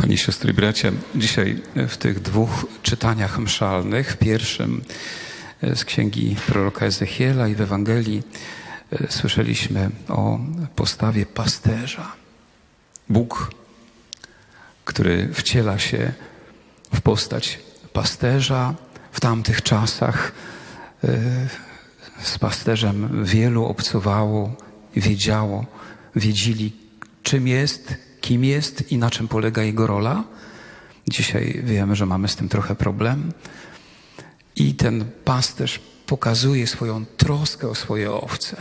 Kochani siostry i bracia, dzisiaj w tych dwóch czytaniach mszalnych, w pierwszym e, z księgi proroka Ezechiela i w Ewangelii e, słyszeliśmy o postawie pasterza. Bóg, który wciela się w postać pasterza w tamtych czasach. e, Z pasterzem wielu obcowało, wiedziało, wiedzieli, czym jest, kim jest i na czym polega jego rola. Dzisiaj wiemy, że mamy z tym trochę problem. I ten pasterz pokazuje swoją troskę o swoje owce.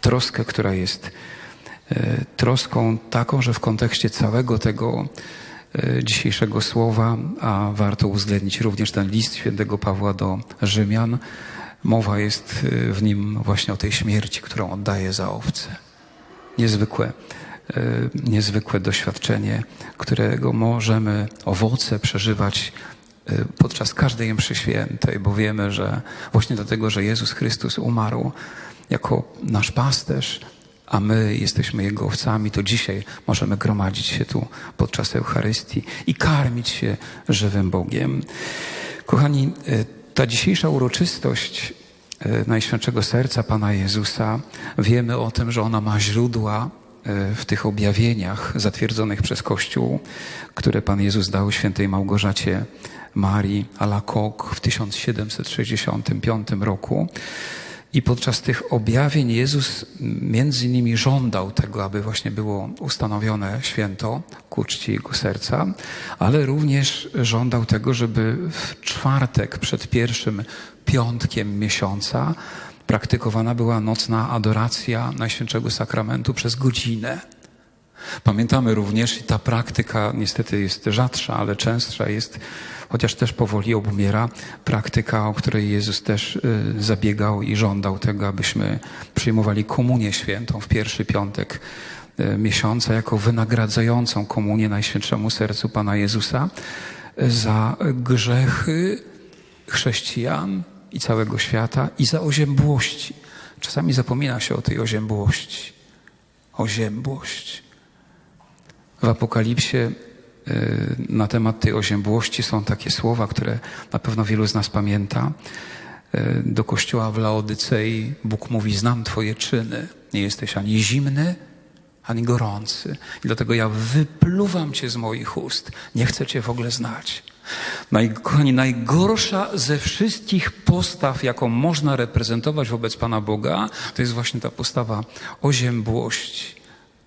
Troskę, która jest e, troską taką, że w kontekście całego tego e, dzisiejszego słowa, a warto uwzględnić również ten list świętego Pawła do Rzymian, mowa jest e, w nim właśnie o tej śmierci, którą oddaje za owce. Niezwykłe, niezwykłe doświadczenie, którego możemy owoce przeżywać e, podczas każdej mszy świętej, bo wiemy, że właśnie dlatego, że Jezus Chrystus umarł jako nasz pasterz, a my jesteśmy Jego owcami, to dzisiaj możemy gromadzić się tu podczas Eucharystii i karmić się żywym Bogiem. Kochani, e, ta dzisiejsza uroczystość e, Najświętszego Serca Pana Jezusa, wiemy o tym, że ona ma źródła e, w tych objawieniach zatwierdzonych przez Kościół, które Pan Jezus dał świętej Małgorzacie Marii Alacoque w 1765 roku. I podczas tych objawień Jezus między innymi żądał tego, aby właśnie było ustanowione święto ku czci Jego serca, ale również żądał tego, żeby w czwartek przed pierwszym piątkiem miesiąca praktykowana była nocna adoracja Najświętszego Sakramentu przez godzinę. Pamiętamy również, ta praktyka niestety jest rzadsza, ale częstsza jest, chociaż też powoli obumiera, praktyka, o której Jezus też y, zabiegał i żądał tego, abyśmy przyjmowali komunię świętą w pierwszy piątek y, miesiąca jako wynagradzającą komunię Najświętszemu Sercu Pana Jezusa za grzechy chrześcijan i całego świata i za oziębłości. Czasami zapomina się o tej oziębłości. Oziębłość. W Apokalipsie y, na temat tej oziębłości są takie słowa, które na pewno wielu z nas pamięta. Y, Do kościoła w Laodycei Bóg mówi: Znam Twoje czyny. Nie jesteś ani zimny, ani gorący. I dlatego ja wypluwam Cię z moich ust. Nie chcę Cię w ogóle znać. Naj, kochani, najgorsza ze wszystkich postaw, jaką można reprezentować wobec Pana Boga, to jest właśnie ta postawa oziębłości.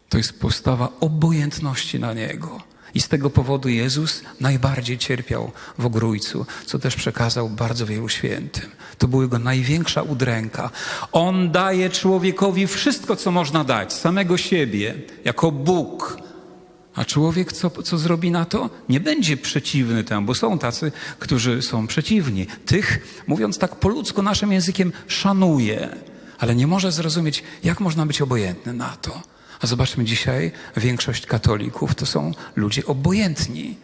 To jest postawa obojętności na Niego. I z tego powodu Jezus najbardziej cierpiał w ogrójcu, co też przekazał bardzo wielu świętym. To była jego największa udręka. On daje człowiekowi wszystko, co można dać, samego siebie, jako Bóg. A człowiek co, co zrobi na to? Nie będzie przeciwny temu, bo są tacy, którzy są przeciwni. Tych, mówiąc tak po ludzku naszym językiem, szanuje, ale nie może zrozumieć, jak można być obojętny na to. A zobaczmy dzisiaj, większość katolików to są ludzie obojętni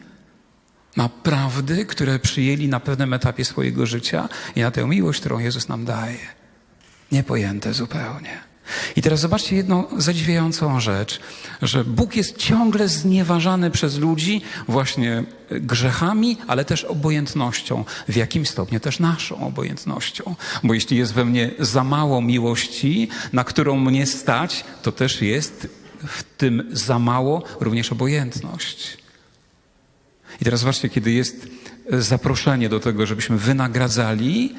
na prawdy, które przyjęli na pewnym etapie swojego życia i na tę miłość, którą Jezus nam daje. Niepojęte zupełnie. I teraz zobaczcie jedną zadziwiającą rzecz, że Bóg jest ciągle znieważany przez ludzi właśnie grzechami, ale też obojętnością. W jakim stopniu też naszą obojętnością. Bo jeśli jest we mnie za mało miłości, na którą mnie stać, to też jest w tym za mało również obojętność. I teraz zobaczcie, kiedy jest zaproszenie do tego, żebyśmy wynagradzali,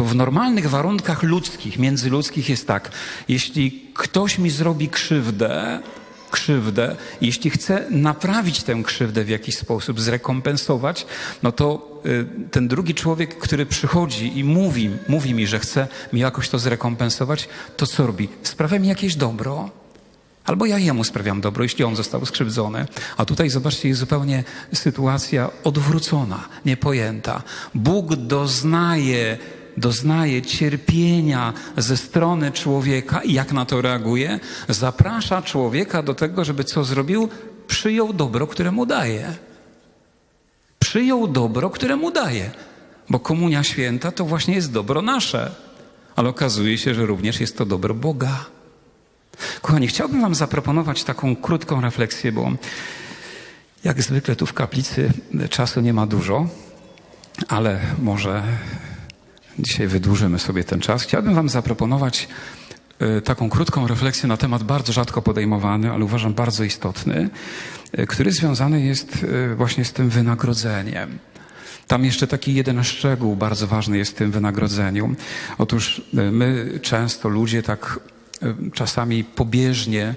to w normalnych warunkach ludzkich, międzyludzkich jest tak. Jeśli ktoś mi zrobi krzywdę, krzywdę, jeśli chcę naprawić tę krzywdę w jakiś sposób, zrekompensować, no to y, ten drugi człowiek, który przychodzi i mówi, mówi mi, że chce mi jakoś to zrekompensować, to co robi? Sprawia mi jakieś dobro. Albo ja jemu sprawiam dobro, jeśli on został skrzywdzony. A tutaj zobaczcie, jest zupełnie sytuacja odwrócona, niepojęta. Bóg doznaje, doznaje cierpienia ze strony człowieka i jak na to reaguje? Zaprasza człowieka do tego, żeby co zrobił? Przyjął dobro, które mu daje. Przyjął dobro, które mu daje. Bo komunia święta to właśnie jest dobro nasze. Ale okazuje się, że również jest to dobro Boga. Kochani, chciałbym Wam zaproponować taką krótką refleksję, bo Jak zwykle tu w kaplicy czasu nie ma dużo, ale może dzisiaj wydłużymy sobie ten czas. Chciałbym Wam zaproponować e, taką krótką refleksję na temat bardzo rzadko podejmowany, ale uważam bardzo istotny, e, który związany jest e, właśnie z tym wynagrodzeniem. Tam jeszcze taki jeden szczegół bardzo ważny jest w tym wynagrodzeniu. Otóż my często ludzie tak czasami pobieżnie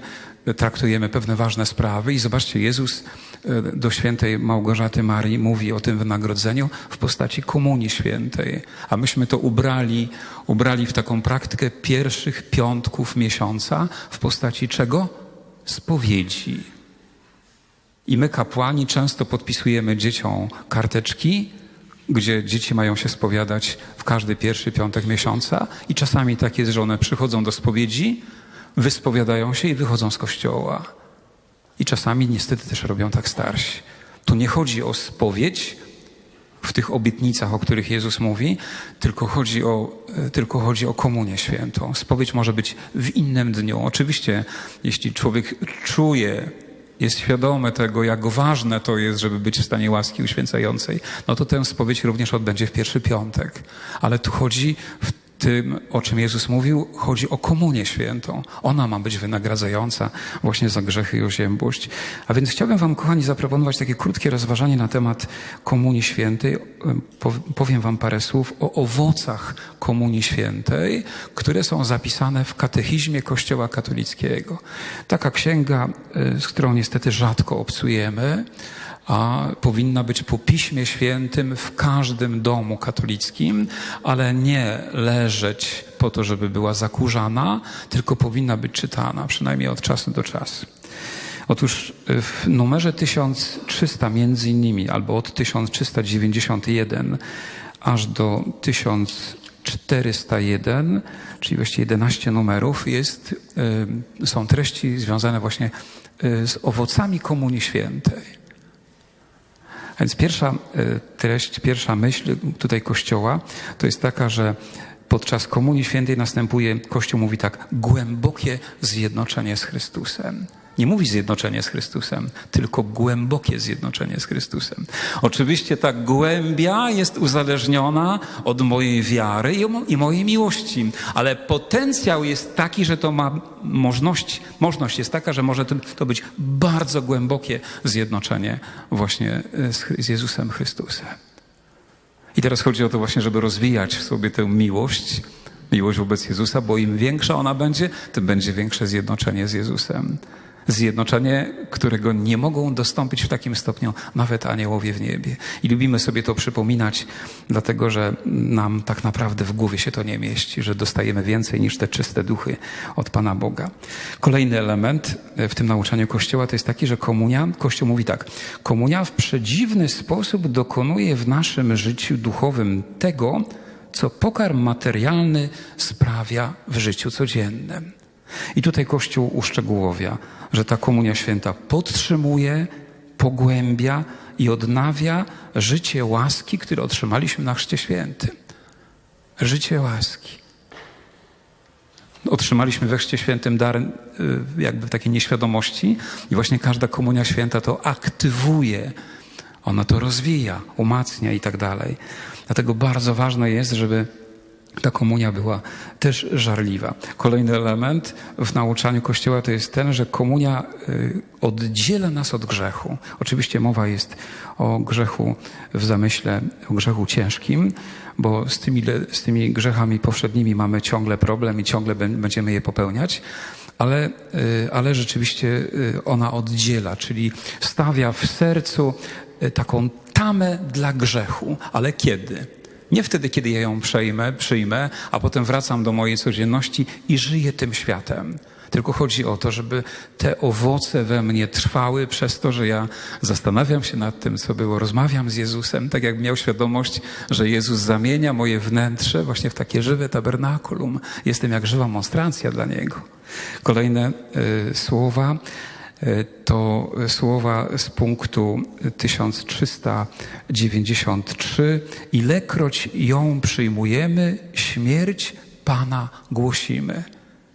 traktujemy pewne ważne sprawy i zobaczcie, Jezus e, do świętej Małgorzaty Marii mówi o tym wynagrodzeniu w postaci komunii świętej, a myśmy to ubrali, ubrali w taką praktykę pierwszych piątków miesiąca w postaci czego? Spowiedzi. I my kapłani często podpisujemy dzieciom karteczki, gdzie dzieci mają się spowiadać w każdy pierwszy piątek miesiąca i czasami tak jest, że one przychodzą do spowiedzi, wyspowiadają się i wychodzą z kościoła. I czasami niestety też robią tak starsi. Tu nie chodzi o spowiedź w tych obietnicach, o których Jezus mówi, tylko chodzi o, e, tylko chodzi o komunię świętą. Spowiedź może być w innym dniu. Oczywiście, jeśli człowiek czuje, jest świadomy tego, jak ważne to jest, żeby być w stanie łaski uświęcającej, no to tę spowiedź również odbędzie w pierwszy piątek. Ale tu chodzi w tym, o czym Jezus mówił, chodzi o komunię świętą. Ona ma być wynagradzająca właśnie za grzechy i oziębłość. A więc chciałbym Wam, kochani, zaproponować takie krótkie rozważanie na temat komunii świętej. Powiem Wam parę słów o owocach komunii świętej, które są zapisane w katechizmie Kościoła katolickiego. Taka księga, y, z którą niestety rzadko obcujemy, a powinna być po Piśmie Świętym w każdym domu katolickim, ale nie leżeć po to, żeby była zakurzana, tylko powinna być czytana, przynajmniej od czasu do czasu. Otóż w numerze 1300 między innymi, albo od 1391 aż do 1401, czyli właściwie 11 numerów, jest, y, są treści związane właśnie y, z owocami Komunii Świętej. A więc pierwsza e, treść, pierwsza myśl tutaj Kościoła to jest taka, że podczas Komunii Świętej następuje, Kościół mówi tak, głębokie zjednoczenie z Chrystusem. Nie mówi zjednoczenie z Chrystusem, tylko głębokie zjednoczenie z Chrystusem. Oczywiście ta głębia jest uzależniona od mojej wiary i mojej miłości, ale potencjał jest taki, że to ma możliwość, możliwość jest taka, że może to być bardzo głębokie zjednoczenie właśnie z, z Jezusem Chrystusem. I teraz chodzi o to właśnie, żeby rozwijać w sobie tę miłość, miłość wobec Jezusa, bo im większa ona będzie, tym będzie większe zjednoczenie z Jezusem. Zjednoczenie, którego nie mogą dostąpić w takim stopniu nawet aniołowie w niebie. I lubimy sobie to przypominać, dlatego że nam tak naprawdę w głowie się to nie mieści, że dostajemy więcej niż te czyste duchy od Pana Boga. Kolejny element w tym nauczaniu Kościoła to jest taki, że komunia, Kościół mówi tak, komunia w przedziwny sposób dokonuje w naszym życiu duchowym tego, co pokarm materialny sprawia w życiu codziennym. I tutaj Kościół uszczegółowia, że ta komunia święta podtrzymuje, pogłębia i odnawia życie łaski, które otrzymaliśmy na Chrzcie Świętym. Życie łaski. Otrzymaliśmy we Chrzcie Świętym dar y, jakby takiej nieświadomości i właśnie każda komunia święta to aktywuje, ona to rozwija, umacnia i tak dalej. Dlatego bardzo ważne jest, żeby ta komunia była też żarliwa. Kolejny element w nauczaniu Kościoła to jest ten, że komunia y, oddziela nas od grzechu. Oczywiście mowa jest o grzechu w zamyśle, o grzechu ciężkim, bo z tymi, z tymi grzechami powszednimi mamy ciągle problem i ciągle będziemy je popełniać. Ale, y, ale rzeczywiście y, ona oddziela, czyli stawia w sercu taką tamę dla grzechu. Ale kiedy? Nie wtedy, kiedy ja ją przejmę, przyjmę, a potem wracam do mojej codzienności i żyję tym światem. Tylko chodzi o to, żeby te owoce we mnie trwały przez to, że ja zastanawiam się nad tym, co było, rozmawiam z Jezusem, tak jak miał świadomość, że Jezus zamienia moje wnętrze właśnie w takie żywe tabernakulum. Jestem jak żywa monstrancja dla Niego. Kolejne y, słowa to słowa z punktu 1393. Ilekroć ją przyjmujemy, śmierć Pana głosimy.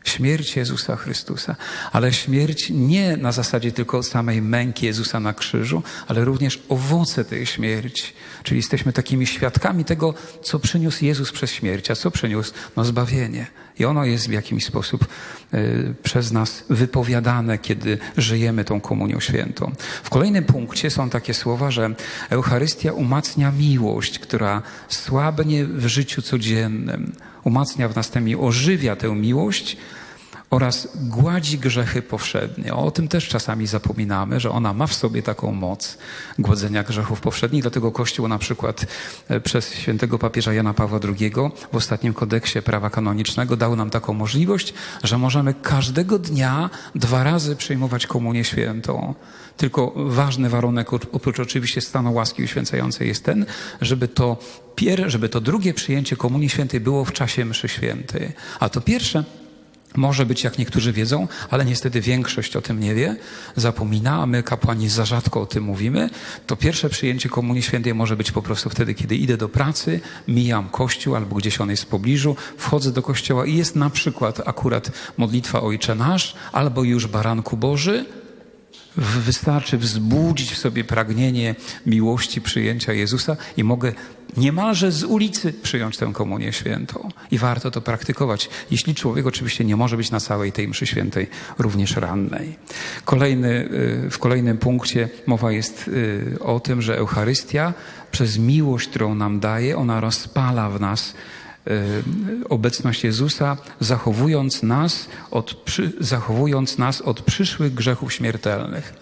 Śmierć Jezusa Chrystusa, ale śmierć nie na zasadzie tylko samej męki Jezusa na krzyżu, ale również owoce tej śmierci. Czyli jesteśmy takimi świadkami tego, co przyniósł Jezus przez śmierć, a co przyniósł? No zbawienie. I ono jest w jakiś sposób y, przez nas wypowiadane, kiedy żyjemy tą komunią świętą. W kolejnym punkcie są takie słowa, że Eucharystia umacnia miłość, która słabnie w życiu codziennym. Umacnia w nas tę ożywia tę miłość, oraz gładzi grzechy powszednie. O tym też czasami zapominamy, że ona ma w sobie taką moc głodzenia grzechów powszednich. Dlatego Kościół na przykład e, przez świętego papieża Jana Pawła II w ostatnim kodeksie prawa kanonicznego dał nam taką możliwość, że możemy każdego dnia dwa razy przyjmować komunię świętą. Tylko ważny warunek, oprócz oczywiście stanu łaski uświęcającej, jest ten, żeby to, pier, żeby to drugie przyjęcie komunii świętej było w czasie mszy świętej. A to pierwsze może być, jak niektórzy wiedzą, ale niestety większość o tym nie wie, zapomina, a my kapłani za rzadko o tym mówimy. To pierwsze przyjęcie Komunii Świętej może być po prostu wtedy, kiedy idę do pracy, mijam kościół albo gdzieś on jest w pobliżu, wchodzę do kościoła i jest na przykład akurat modlitwa Ojcze Nasz albo już Baranku Boży, Wystarczy wzbudzić w sobie pragnienie miłości przyjęcia Jezusa i mogę niemalże z ulicy przyjąć tę komunię świętą. I warto to praktykować, jeśli człowiek oczywiście nie może być na całej tej mszy świętej, również rannej. Kolejny, y, w kolejnym punkcie mowa jest y, o tym, że Eucharystia przez miłość, którą nam daje, ona rozpala w nas obecność Jezusa, zachowując nas od, zachowując nas od przyszłych grzechów śmiertelnych.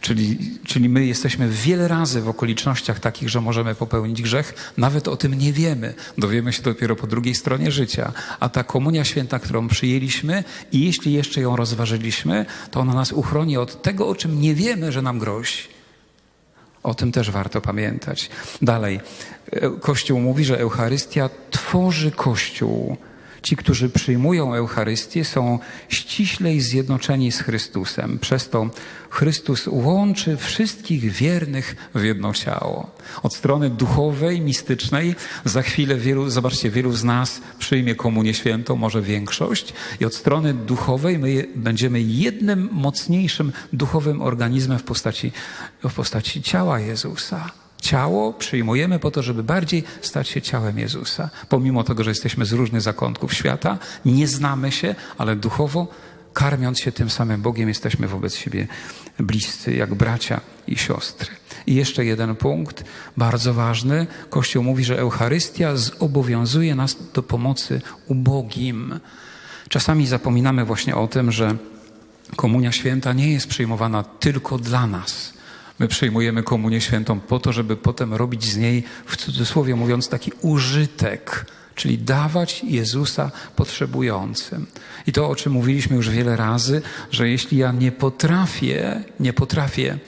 Czyli, czyli my jesteśmy wiele razy w okolicznościach takich, że możemy popełnić grzech, nawet o tym nie wiemy. Dowiemy się dopiero po drugiej stronie życia. A ta komunia święta, którą przyjęliśmy i jeśli jeszcze ją rozważyliśmy, to ona nas uchroni od tego, o czym nie wiemy, że nam grozi. O tym też warto pamiętać. Dalej, Kościół mówi, że Eucharystia tworzy Kościół. Ci, którzy przyjmują Eucharystię, są ściślej zjednoczeni z Chrystusem. Przez to Chrystus łączy wszystkich wiernych w jedno ciało. Od strony duchowej, mistycznej, za chwilę wielu, zobaczcie, wielu z nas przyjmie komunię świętą, może większość, i od strony duchowej my będziemy jednym mocniejszym duchowym organizmem w postaci, w postaci ciała Jezusa. Ciało przyjmujemy po to, żeby bardziej stać się ciałem Jezusa. Pomimo tego, że jesteśmy z różnych zakątków świata, nie znamy się, ale duchowo, karmiąc się tym samym Bogiem, jesteśmy wobec siebie bliscy, jak bracia i siostry. I jeszcze jeden punkt, bardzo ważny. Kościół mówi, że Eucharystia zobowiązuje nas do pomocy ubogim. Czasami zapominamy właśnie o tym, że Komunia Święta nie jest przyjmowana tylko dla nas My przyjmujemy komunię świętą po to, żeby potem robić z niej, w cudzysłowie mówiąc, taki użytek, czyli dawać Jezusa potrzebującym. I to, o czym mówiliśmy już wiele razy, że jeśli ja nie potrafię, nie potrafię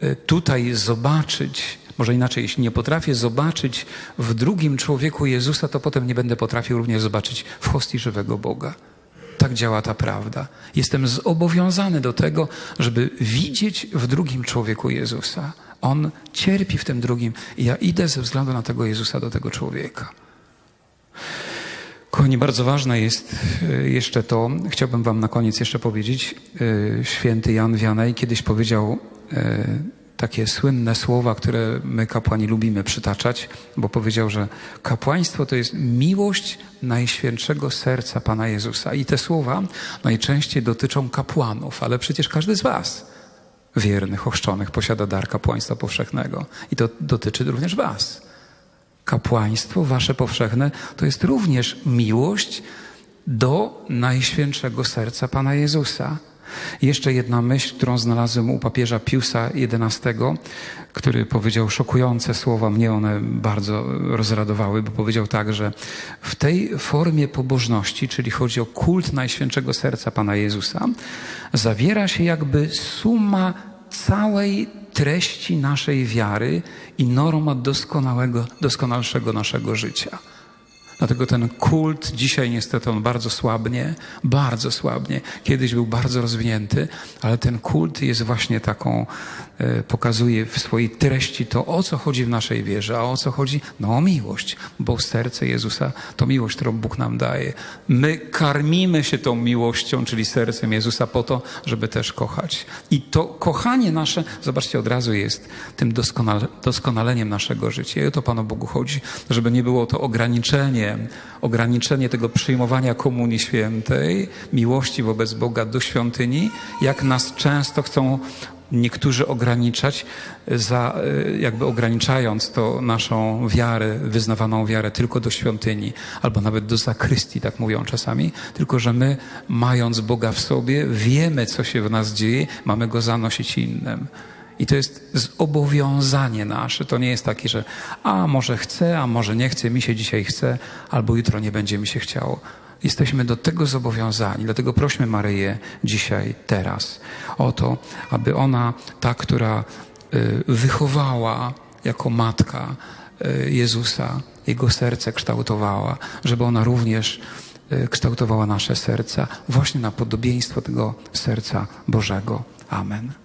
e, tutaj zobaczyć, może inaczej, jeśli nie potrafię zobaczyć w drugim człowieku Jezusa, to potem nie będę potrafił również zobaczyć w hostii żywego Boga tak działa ta prawda. Jestem zobowiązany do tego, żeby widzieć w drugim człowieku Jezusa. On cierpi w tym drugim i ja idę ze względu na tego Jezusa do tego człowieka. Kochani, bardzo ważne jest e, jeszcze to, chciałbym wam na koniec jeszcze powiedzieć, e, święty Jan Wianej kiedyś powiedział e, takie słynne słowa, które my kapłani lubimy przytaczać, bo powiedział, że kapłaństwo to jest miłość Najświętszego Serca Pana Jezusa. I te słowa najczęściej dotyczą kapłanów, ale przecież każdy z Was, wiernych, ochrzczonych, posiada dar kapłaństwa powszechnego. I to dotyczy również Was. Kapłaństwo wasze powszechne to jest również miłość do Najświętszego Serca Pana Jezusa. Jeszcze jedna myśl, którą znalazłem u papieża Piusa XI, który powiedział szokujące słowa. Mnie one bardzo rozradowały, bo powiedział tak, że w tej formie pobożności, czyli chodzi o kult Najświętszego Serca Pana Jezusa, zawiera się jakby suma całej treści naszej wiary i norma doskonałego, doskonalszego naszego życia. Dlatego ten kult dzisiaj niestety on bardzo słabnie, bardzo słabnie. Kiedyś był bardzo rozwinięty, ale ten kult jest właśnie taką, e, pokazuje w swojej treści to, o co chodzi w naszej wierze, a o co chodzi? No o miłość, bo serce Jezusa to miłość, którą Bóg nam daje. My karmimy się tą miłością, czyli sercem Jezusa po to, żeby też kochać. I to kochanie nasze, zobaczcie, od razu jest tym doskonale, doskonaleniem naszego życia. I o to Panu Bogu chodzi, żeby nie było to ograniczenie, ograniczenie tego przyjmowania komunii świętej, miłości wobec Boga do świątyni, jak nas często chcą niektórzy ograniczać, za, jakby ograniczając to naszą wiarę, wyznawaną wiarę tylko do świątyni, albo nawet do zakrystii, tak mówią czasami, tylko że my, mając Boga w sobie, wiemy, co się w nas dzieje, mamy Go zanosić innym. I to jest zobowiązanie nasze. To nie jest takie, że a może chcę, a może nie chcę, mi się dzisiaj chce, albo jutro nie będzie mi się chciało. Jesteśmy do tego zobowiązani. Dlatego prośmy Maryję dzisiaj, teraz o to, aby ona, ta, która y, wychowała jako matka y, Jezusa, jego serce kształtowała, żeby ona również y, kształtowała nasze serca właśnie na podobieństwo tego serca Bożego. Amen.